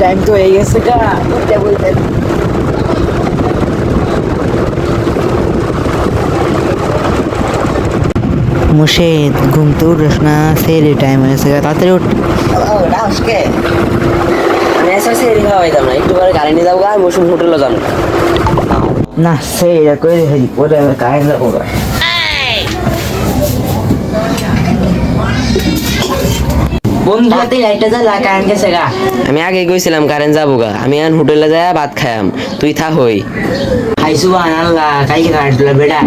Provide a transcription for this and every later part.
Time তো হয়ে গেছে গা বলতে বলতে মুর্শিদ ঘুম তো উঠস না সেরি টাইম হয়েছে তাড়াতাড়ি উঠ। আজকে আমি এসে সেরি খাওয়া হইতাম না একটু পরে গাড়ি নিয়ে যাব আর মৌসুম হোটেলে যাব। না সেটা করে পরে কারেন্ট যাব লাইটটা গেছে গা আমি আগে গেছিলাম কারেন্ট যাব গা। আমি এখন হোটেলে যাই ভাত খাইম তুই থা হই। খাইছু বান আল্লাহ কালকে কারেন্ট বেটা।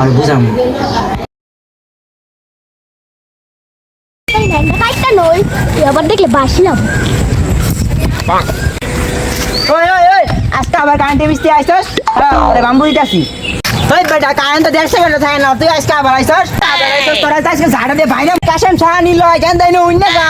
আর বুঝাম। কাইটা নই এবার দেখলে বাসলাম ওই ওই ওই আজকে আবার কারেন্টে মিস্ত্রি আইছস? আরে বাম্বু দিতাছি। ওই বেটা কারেন্ট তো দেড়শো ঘণ্টা থাকে না তুই আজকে আবার আবার আইছস? তোরা আজকে ঝাড়া দিয়ে ভাইরাম কাশেম ছাড়া নিল কেন তাই না অন্য যা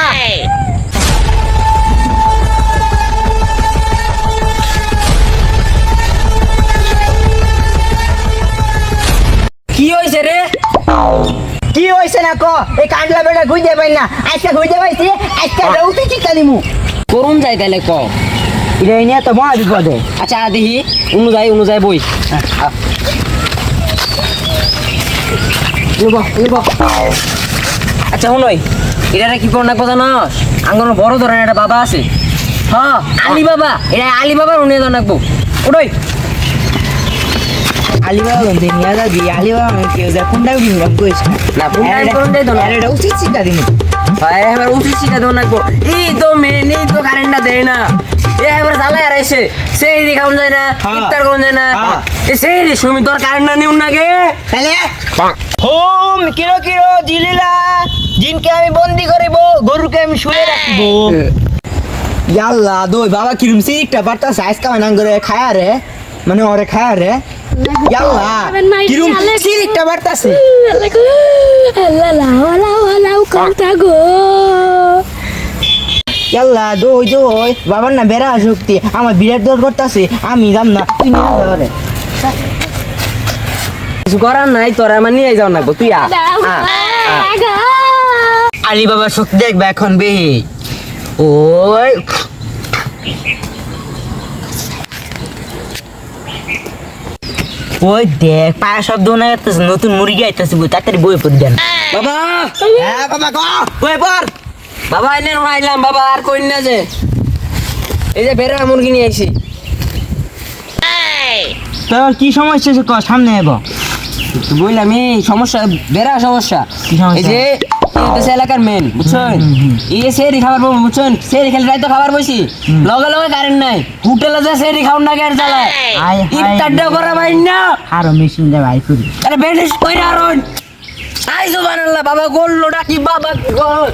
কি হয়েছে রে? কি হইছে না ক? এই কান্ডলা বেটা ঘুইতে পাই না। আজকে ঘুইতে পাইছি আজকে রৌতে চিকা দিমু করুন যাই তাহলে ক। এটা নিয়ে তো মহা বিপদে। আচ্ছা দেখি অনুযায়ী অনুযায়ী বই। লুব আচ্ছা শুনই এটা কি করোনা কথা না আঙ্গন বড় ধরনের একটা বাবা আছে। হ্যাঁ আলি বাবা এটা আলি বাবার উনি জানাকবো ওটাই আলিবাবা বন্ধে নিয়ে যাবি আলিবাবা কেউ যা কোনটা বিঙ্গম কইছে না, কোনটাই না। এটা উচিত ভাই এবার উচিত শিখা দেবো নাকবো এই তো মেনে তো কারেন্টটা দেয় না। এ এবার আর এসে সেই রে খাওয়ান যায় না হ্যাঁ। ইফতার যায় না। হ্যাঁ। সেই রে সুমি তোর কারেন্ট না নিউন নাগে তাহলে? হোম কিরো কিরো জিলিলা জিনকে আমি বন্দি করিব গরুকে আমি শুয়ে রাখিব। ইয়াল্লা দই বাবা কিরম সিরিকটা বার্তা সাইজ কামা নাং করে খায়া রে মানে ওরে খায়া রে। ইয়াল্লা কিরম সিরিকটা বার্তাছে লাও লাও লাও কথা গো। ইয়াল্লা দই দই বাবার না বেড়া শক্তি আমার বিরাট দর করতেছে আমি যাম না তুই নিয়ে। কিছু করার নাই তোর আমার নিয়ে যাও তুই। আলী বাবার শক্তি দেখবে এখন বে ওই। ওই দেখ পায়ে শব্দ না করতেছে নতুন মুরগি আইতেছে বই তাড়াতাড়ি বই পড়ি দেন। বাবা! হ্যাঁ বাবা গো! বই পড়! বাবা এনে আইলাম বাবা আর কই না যে। এই যে বেড়া মুরগি নিয়ে আইছি। তোর কি সমস্যা আছে ক সামনে এবো বললাম এই সমস্যা বেড়া সমস্যা। এই যে এলাকার মেন বুঝছেন? এই যে সেরি খাবার পাবো বুঝছেন? সেরি খেলে রাইতো খাবার বসি লগে লগে কারেন্ট নাই। হোটেলে যে সেরি খাওয়ার না কেন হায়। ইফতারটা করা ভাই না। আরও মেশিন দে ভাই করি। আরে বেডিস কইরা আরন আইসো বানাল্লা বাবা গোল লোটা কি বাবা গোল